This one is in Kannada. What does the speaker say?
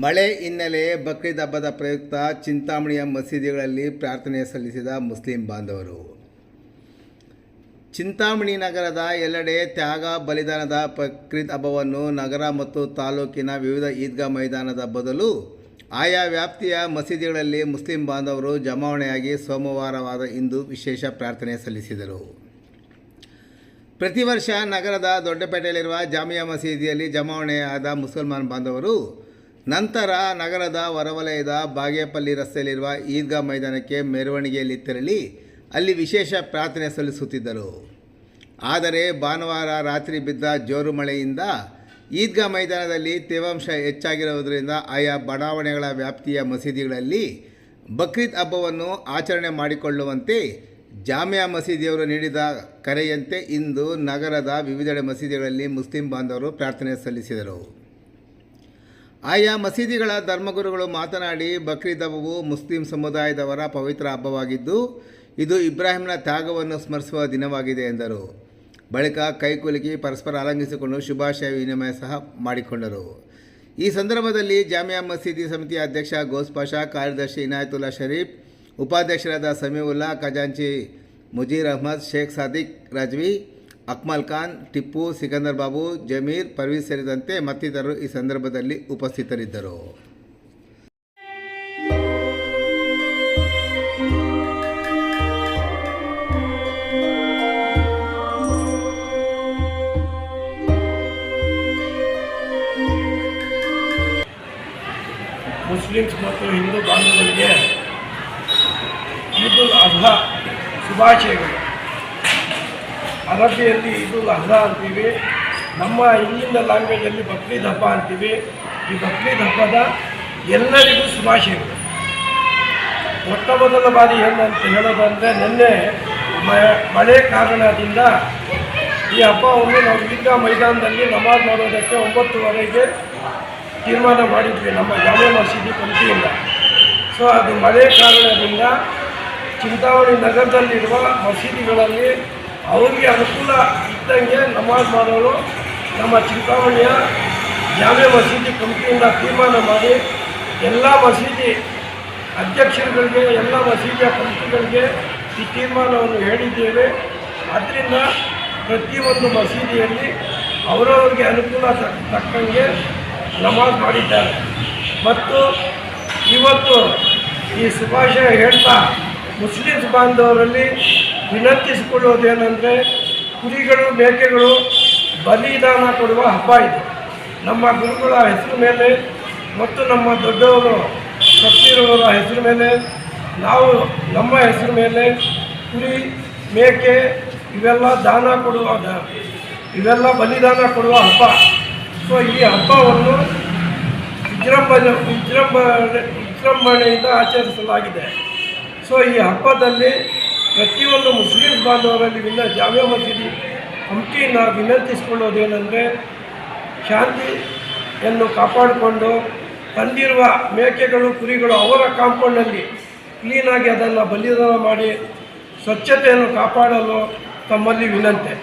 ಮಳೆ ಹಿನ್ನೆಲೆ ಬಕ್ರೀದ್ ಹಬ್ಬದ ಪ್ರಯುಕ್ತ ಚಿಂತಾಮಣಿಯ ಮಸೀದಿಗಳಲ್ಲಿ ಪ್ರಾರ್ಥನೆ ಸಲ್ಲಿಸಿದ ಮುಸ್ಲಿಂ ಬಾಂಧವರು. ಚಿಂತಾಮಣಿ ನಗರದ ಎಲ್ಲೆಡೆ ತ್ಯಾಗ ಬಲಿದಾನದ ಬಕ್ರೀದ್ ಹಬ್ಬವನ್ನು ನಗರ ಮತ್ತು ತಾಲೂಕಿನ ವಿವಿಧ ಈದ್ಗಾ ಮೈದಾನದ ಬದಲು ಆಯಾ ವ್ಯಾಪ್ತಿಯ ಮಸೀದಿಗಳಲ್ಲಿ ಮುಸ್ಲಿಂ ಬಾಂಧವರು ಜಮಾವಣೆಯಾಗಿ ಸೋಮವಾರವಾದ ಇಂದು ವಿಶೇಷ ಪ್ರಾರ್ಥನೆ ಸಲ್ಲಿಸಿದರು. ಪ್ರತಿ ವರ್ಷ ನಗರದ ದೊಡ್ಡಪೇಟೆಯಲ್ಲಿರುವ ಜಾಮಿಯಾ ಮಸೀದಿಯಲ್ಲಿ ಜಮಾವಣೆಯಾದ ಮುಸಲ್ಮಾನ್ ಬಾಂಧವರು ನಂತರ ನಗರದ ಹೊರವಲಯದ ಬಾಗೇಪಲ್ಲಿ ರಸ್ತೆಯಲ್ಲಿರುವ ಈದ್ಗಾ ಮೈದಾನಕ್ಕೆ ಮೆರವಣಿಗೆಯಲ್ಲಿ ತೆರಳಿ ಅಲ್ಲಿ ವಿಶೇಷ ಪ್ರಾರ್ಥನೆ ಸಲ್ಲಿಸುತ್ತಿದ್ದರು. ಆದರೆ ಭಾನುವಾರ ರಾತ್ರಿ ಬಿದ್ದ ಜೋರು ಮಳೆಯಿಂದ ಈದ್ಗಾ ಮೈದಾನದಲ್ಲಿ ತೇವಾಂಶ ಹೆಚ್ಚಾಗಿರುವುದರಿಂದ ಆಯಾ ಬಡಾವಣೆಗಳ ವ್ಯಾಪ್ತಿಯ ಮಸೀದಿಗಳಲ್ಲಿ ಬಕ್ರೀದ್ ಹಬ್ಬವನ್ನು ಆಚರಣೆ ಮಾಡಿಕೊಳ್ಳುವಂತೆ ಜಾಮಿಯಾ ಮಸೀದಿಯವರು ನೀಡಿದ ಕರೆಯಂತೆ ಇಂದು ನಗರದ ವಿವಿಧೆಡೆ ಮಸೀದಿಗಳಲ್ಲಿ ಮುಸ್ಲಿಂ ಬಾಂಧವರು ಪ್ರಾರ್ಥನೆ ಸಲ್ಲಿಸಿದರು. ಆಯಾ ಮಸೀದಿಗಳ ಧರ್ಮಗುರುಗಳು ಮಾತನಾಡಿ ಬಕ್ರೀದ್ ಹಬ್ಬವು ಮುಸ್ಲಿಂ ಸಮುದಾಯದವರ ಪವಿತ್ರ ಹಬ್ಬವಾಗಿದ್ದು, ಇದು ಇಬ್ರಾಹಿಂನ ತ್ಯಾಗವನ್ನು ಸ್ಮರಿಸುವ ದಿನವಾಗಿದೆ ಎಂದರು. ಬಳಿಕ ಕೈಕುಲುಕಿ ಪರಸ್ಪರ ಅಲಂಘಿಸಿಕೊಂಡು ಶುಭಾಶಯ ವಿನಿಮಯ ಸಹ ಮಾಡಿಕೊಂಡರು. ಈ ಸಂದರ್ಭದಲ್ಲಿ ಜಾಮಿಯಾ ಮಸೀದಿ ಸಮಿತಿಯ ಅಧ್ಯಕ್ಷ ಗೋಸ್ ಪಾಷಾ, ಕಾರ್ಯದರ್ಶಿ ಇನಾಯತುಲ್ಲಾ ಶರೀಫ್, ಉಪಾಧ್ಯಕ್ಷರಾದ ಸಮೀವುಲ್ಲಾ ಖಜಾಂಚಿ, ಮುಜೀರ್ ಅಹ್ಮದ್, ಶೇಖ್ ಸಾದಿಕ್, ರಜ್ವಿ ಅಕ್ಮಲ್ ಖಾನ್, ಟಿಪ್ಪು, ಸಿಕಂದರ್ ಬಾಬು, ಜಮೀರ್ ಪರ್ವೀಸ್ ಸೇರಿದಂತೆ ಮತ್ತಿತರರು ಈ ಸಂದರ್ಭದಲ್ಲಿ ಉಪಸ್ಥಿತರಿದ್ದರು. ಮುಸ್ಲಿಮ್ಸ್ ಮತ್ತು ಹಿಂದೂ ಬಾಂಧವರಿಗೆ ಈದ್ ಉಲ್ ಅಜ್ಹಾ ಶುಭಾಶಯಗಳು. ಅರಬಿಯಲ್ಲಿ ಇದು ಅಜ್ಹಾ ಅಂತೀವಿ. ನಮ್ಮ ಇಲ್ಲಿನ ಲ್ಯಾಂಗ್ವೇಜಲ್ಲಿ ಬಕ್ರೀದ್ ಹಬ್ಬ ಅಂತೀವಿ. ಈ ಬಕ್ರೀದ್ ಹಬ್ಬದ ಎಲ್ಲರಿಗೂ ಶುಭಾಶಯಗಳು. ಮೊಟ್ಟ ಮೊದಲ ಬಾರಿ ಏನಂತ ಹೇಳೋದಂದರೆ ನಿನ್ನೆ ಮಳೆ ಕಾರಣದಿಂದ ಈ ಹಬ್ಬವನ್ನು ನಾವು ಈದ್ಗಾ ಮೈದಾನದಲ್ಲಿ ನಮಾಜ್ ಮಾಡೋದಕ್ಕೆ ಒಂಬತ್ತುವರೆಗೆ ತೀರ್ಮಾನ ಮಾಡಿದ್ವಿ ನಮ್ಮ ಜಾಮೆ ಮಸೀದಿ ಕಮಿಟಿಯಿಂದ ಸೊ ಅದು ಮಳೆ ಕಾರಣದಿಂದ ಚಿಂತಾಮಣಿ ನಗರದಲ್ಲಿರುವ ಮಸೀದಿಗಳಲ್ಲಿ ಅವರಿಗೆ ಅನುಕೂಲ ಇದ್ದಂಗೆ ನಮಾಜ್ ಮಾಡೋರು ನಮ್ಮ ಚಿಂತಾಮಣಿಯ ಜಾಮೆ ಮಸೀದಿ ಕಮಿಟಿಯಿಂದ ತೀರ್ಮಾನ ಮಾಡಿ ಎಲ್ಲ ಮಸೀದಿ ಅಧ್ಯಕ್ಷರುಗಳಿಗೆ, ಎಲ್ಲ ಮಸೀದಿಯ ಕಮಿಟಿಗಳಿಗೆ ಈ ತೀರ್ಮಾನವನ್ನು ಹೇಳಿದ್ದೇವೆ. ಆದ್ದರಿಂದ ಪ್ರತಿಯೊಂದು ಮಸೀದಿಯಲ್ಲಿ ಅವರವರಿಗೆ ಅನುಕೂಲ ತಕ್ಕ ತಕ್ಕಂಗೆ ನಮಾಜ್ ಮಾಡಿದ್ದಾರೆ. ಮತ್ತು ಇವತ್ತು ಈ ಶುಭಾಶಯ ಹೇಳ್ತಾ ಮುಸ್ಲಿಮ್ಸ್ ಬಾಂಧವರಲ್ಲಿ ವಿನಂತಿಸಿಕೊಳ್ಳುವುದೇನೆಂದರೆ ಕುರಿಗಳು, ಮೇಕೆಗಳು ಬಲಿದಾನ ಕೊಡುವ ಹಬ್ಬ ಇದು. ನಮ್ಮ ಗುರುಗಳ ಹೆಸರು ಮೇಲೆ ಮತ್ತು ನಮ್ಮ ದೊಡ್ಡವರು ಸತ್ತಿರುವವರ ಹೆಸರು ಮೇಲೆ, ನಾವು ನಮ್ಮ ಹೆಸರು ಮೇಲೆ ಕುರಿ, ಮೇಕೆ ಇವೆಲ್ಲ ದಾನ ಕೊಡುವ ಇವೆಲ್ಲ ಬಲಿದಾನ ಕೊಡುವ ಹಬ್ಬ. ಸೊ ಈ ಹಬ್ಬವನ್ನು ವಿಜೃಂಭಣೆ ವಿಜೃಂಭಣೆ, ವಿಜೃಂಭಣೆಯಿಂದ ಆಚರಿಸಲಾಗಿದೆ. ಸೊ ಈ ಹಬ್ಬದಲ್ಲಿ ಪ್ರತಿಯೊಂದು ಮುಸ್ಲಿಂ ಬಾಂಧವರಲ್ಲಿ ವಿನ ಜಾಮಿಯಾ ಮಸೀದಿ ಹಂಪಿನ ವಿನಂತಿಸಿಕೊಳ್ಳೋದೇನೆಂದರೆ ಶಾಂತಿಯನ್ನು ಕಾಪಾಡಿಕೊಂಡು ತಂದಿರುವ ಮೇಕೆಗಳು, ಕುರಿಗಳು ಅವರ ಕಾಂಪೌಂಡಲ್ಲಿ ಕ್ಲೀನಾಗಿ ಅದನ್ನು ಬಲಿದಾನ ಮಾಡಿ ಸ್ವಚ್ಛತೆಯನ್ನು ಕಾಪಾಡಲು ತಮ್ಮಲ್ಲಿ ವಿನಂತಿ.